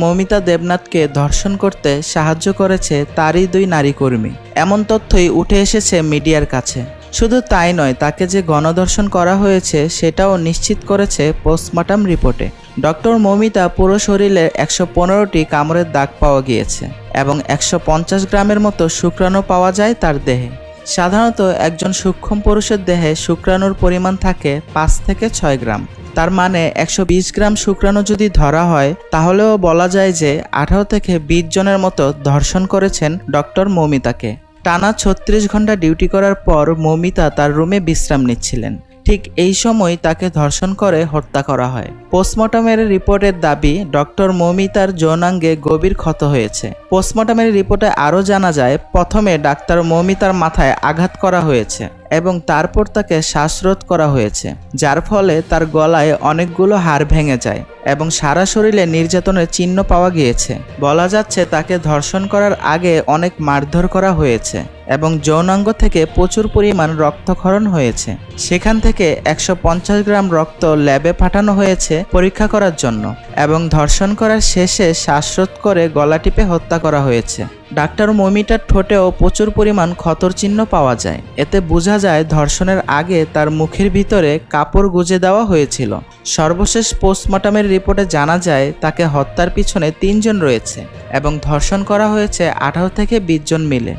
মৌমিতা দেবনাথকে ধর্ষণ করতে সাহায্য করেছে তারই দুই নারী কর্মী। এমন তথ্যই উঠে এসেছে মিডিয়ার কাছে। শুধু তাই নয়, তাকে যে গণধর্ষণ করা হয়েছে সেটাও নিশ্চিত করেছে পোস্টমর্টম রিপোর্টে। ডক্টর মমিতা পুরো শরীরে একশো পনেরোটি কামড়ের দাগ পাওয়া গিয়েছে এবং একশো পঞ্চাশ গ্রামের মতো শুক্রাণু পাওয়া যায় তার দেহে। সাধারণত একজন সূক্ষ্ম পুরুষের দেহে শুক্রাণুর পরিমাণ থাকে পাঁচ থেকে ছয় গ্রাম। তার মানে একশো বিশ গ্রাম শুক্রাণু যদি ধরা হয়, তাহলেও বলা যায় যে আঠারো থেকে বিশ জনের মতো ধর্ষণ করেছেন ডক্টর মৌমিতাকে। টানা ছত্রিশ ঘণ্টা ডিউটি করার পর মৌমিতা তার রুমে বিশ্রাম নিচ্ছিলেন। ঠিক এই সময় তাকে ধর্ষণ করে হত্যা করা হয়। পোস্টমর্টমের রিপোর্টের দাবি, ডক্টর মৌমিতার যৌনাঙ্গে গভীর ক্ষত হয়েছে। পোস্টমর্টমের রিপোর্টে আরও জানা যায়, প্রথমে ডাক্তার মৌমিতার মাথায় আঘাত করা হয়েছে। এবং তারপর তাকে শ্বাসরোধ করা হয়েছে, যার ফলে তার গলায় অনেকগুলো হাড় ভেঙে যায় এবং সারা শরীরে নির্যাতনের চিহ্ন পাওয়া গিয়েছে। বলা যাচ্ছে তাকে ধর্ষণ করার আগে অনেক মারধর করা হয়েছে এবং যৌনাঙ্গ থেকে প্রচুর পরিমাণ রক্তক্ষরণ হয়েছে। সেখান থেকে একশো পঞ্চাশ গ্রাম রক্ত ল্যাবে পাঠানো হয়েছে পরীক্ষা করার জন্য। এবং ধর্ষণ করার শেষে শ্বাসরোধ করে গলা টিপে হত্যা করা হয়েছে। ডাক্তার মমিটার ঠোঁটেও প্রচুর পরিমাণ ক্ষতর চিহ্ন পাওয়া যায়। এতে বোঝা যায় ধর্ষণের আগে তার মুখের ভিতরে কাপড় গুজে দেওয়া হয়েছিল। সর্বশেষ পোস্টমর্টমের রিপোর্টে জানা যায়, তাকে হত্যার পিছনে তিনজন রয়েছে এবং ধর্ষণ করা হয়েছে আঠারো থেকে বিশ জন মিলে।